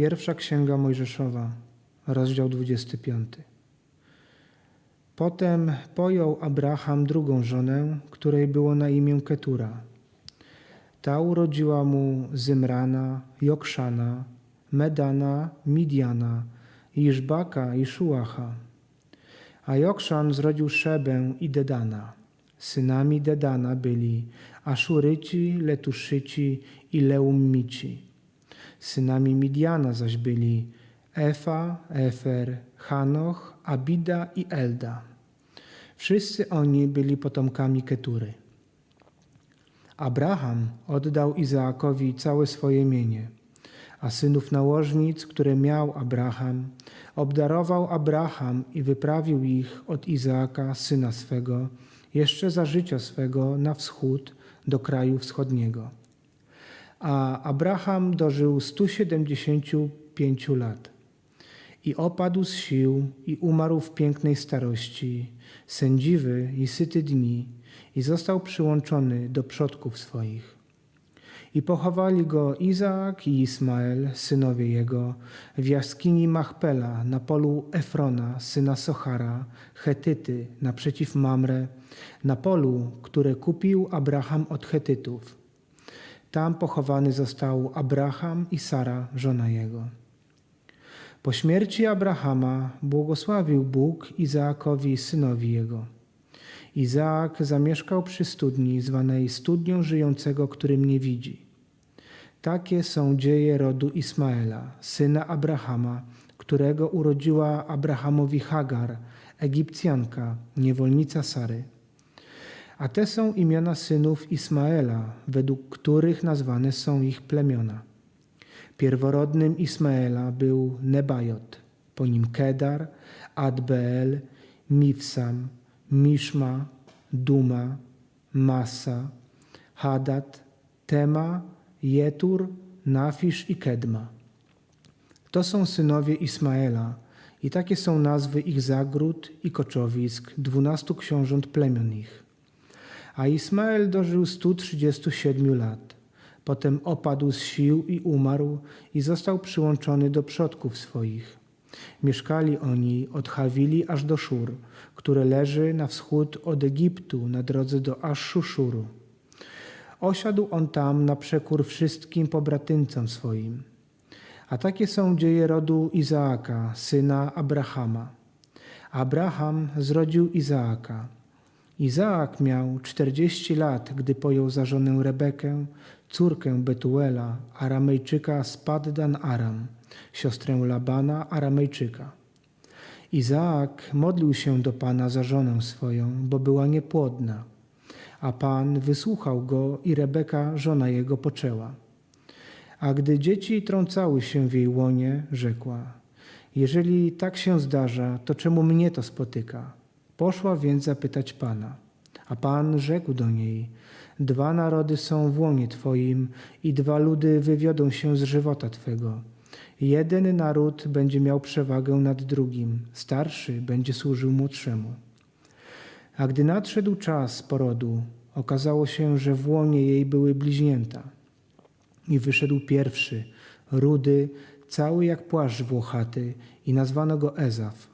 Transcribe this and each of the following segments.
Pierwsza Księga Mojżeszowa, rozdział 25. Potem pojął Abraham drugą żonę, której było na imię Ketura. Ta urodziła mu Zymrana, Jokszana, Medana, Midiana, Iżbaka i Szuacha. A Jokszan zrodził Szebę i Dedana. Synami Dedana byli Aszuryci, Letuszyci i Leummici. Synami Midiana zaś byli Efa, Efer, Hanoch, Abida i Elda. Wszyscy oni byli potomkami Ketury. Abraham oddał Izaakowi całe swoje mienie, a synów nałożnic, które miał Abraham, obdarował Abraham i wyprawił ich od Izaaka, syna swego, jeszcze za życia swego na wschód do kraju wschodniego. A Abraham dożył 175 lat i opadł z sił i umarł w pięknej starości, sędziwy i syty dni i został przyłączony do przodków swoich. I pochowali go Izaak i Ismael, synowie jego, w jaskini Machpela na polu Efrona, syna Sochara, Chetyty, naprzeciw Mamre, na polu, które kupił Abraham od Chetytów. Tam pochowany został Abraham i Sara, żona jego. Po śmierci Abrahama błogosławił Bóg Izaakowi, synowi jego. Izaak zamieszkał przy studni zwanej studnią żyjącego, który mnie widzi. Takie są dzieje rodu Ismaela, syna Abrahama, którego urodziła Abrahamowi Hagar, Egipcjanka, niewolnica Sary. A te są imiona synów Ismaela, według których nazwane są ich plemiona. Pierworodnym Ismaela był Nebajot, po nim Kedar, Adbeel, Mifsam, Miszma, Duma, Massa, Hadad, Tema, Jetur, Nafisz i Kedma. To są synowie Ismaela i takie są nazwy ich zagród i koczowisk, dwunastu książąt plemion ich. A Ismael dożył 137 lat. Potem opadł z sił i umarł i został przyłączony do przodków swoich. Mieszkali oni od Hawili aż do Szur, które leży na wschód od Egiptu na drodze do Asz-Szuszuru. Osiadł on tam na przekór wszystkim pobratyńcom swoim. A takie są dzieje rodu Izaaka, syna Abrahama. Abraham zrodził Izaaka. Izaak miał czterdzieści lat, gdy pojął za żonę Rebekę, córkę Betuela, Aramejczyka z Paddan Aram, siostrę Labana, Aramejczyka. Izaak modlił się do Pana za żonę swoją, bo była niepłodna. A Pan wysłuchał go i Rebeka, żona jego, poczęła. A gdy dzieci trącały się w jej łonie, rzekła: Jeżeli tak się zdarza, to czemu mnie to spotyka? Poszła więc zapytać Pana. A Pan rzekł do niej: Dwa narody są w łonie Twoim i dwa ludy wywiodą się z żywota Twego. Jeden naród będzie miał przewagę nad drugim, starszy będzie służył młodszemu. A gdy nadszedł czas porodu, okazało się, że w łonie jej były bliźnięta. I wyszedł pierwszy, rudy, cały jak płaszcz włochaty, i nazwano go Ezaf.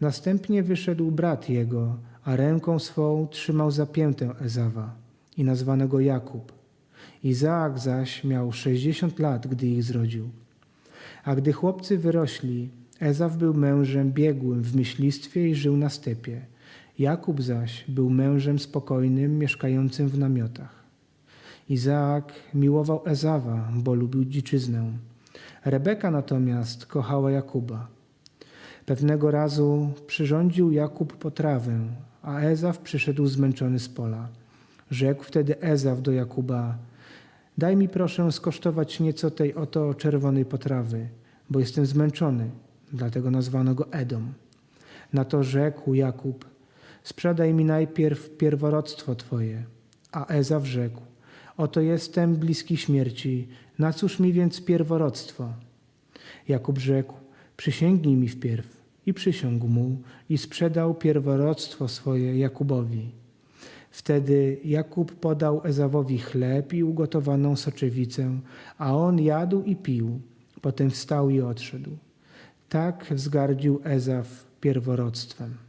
Następnie wyszedł brat jego, a ręką swą trzymał zapiętę Ezawa i nazwano go Jakub. Izaak zaś miał sześćdziesiąt lat, gdy ich zrodził. A gdy chłopcy wyrośli, Ezaf był mężem biegłym w myślistwie i żył na stepie. Jakub zaś był mężem spokojnym, mieszkającym w namiotach. Izaak miłował Ezawa, bo lubił dziczyznę. Rebeka natomiast kochała Jakuba. Pewnego razu przyrządził Jakub potrawę, a Ezaf przyszedł zmęczony z pola. Rzekł wtedy Ezaf do Jakuba: Daj mi proszę skosztować nieco tej oto czerwonej potrawy, bo jestem zmęczony. Dlatego nazwano go Edom. Na to rzekł Jakub: Sprzedaj mi najpierw pierworodstwo twoje. A Ezaf rzekł: Oto jestem bliski śmierci, na cóż mi więc pierworodstwo? Jakub rzekł: Przysięgnij mi wpierw. I przysiągł mu i sprzedał pierworodstwo swoje Jakubowi. Wtedy Jakub podał Ezawowi chleb i ugotowaną soczewicę, a on jadł i pił. Potem wstał i odszedł. Tak wzgardził Ezaf pierworodstwem.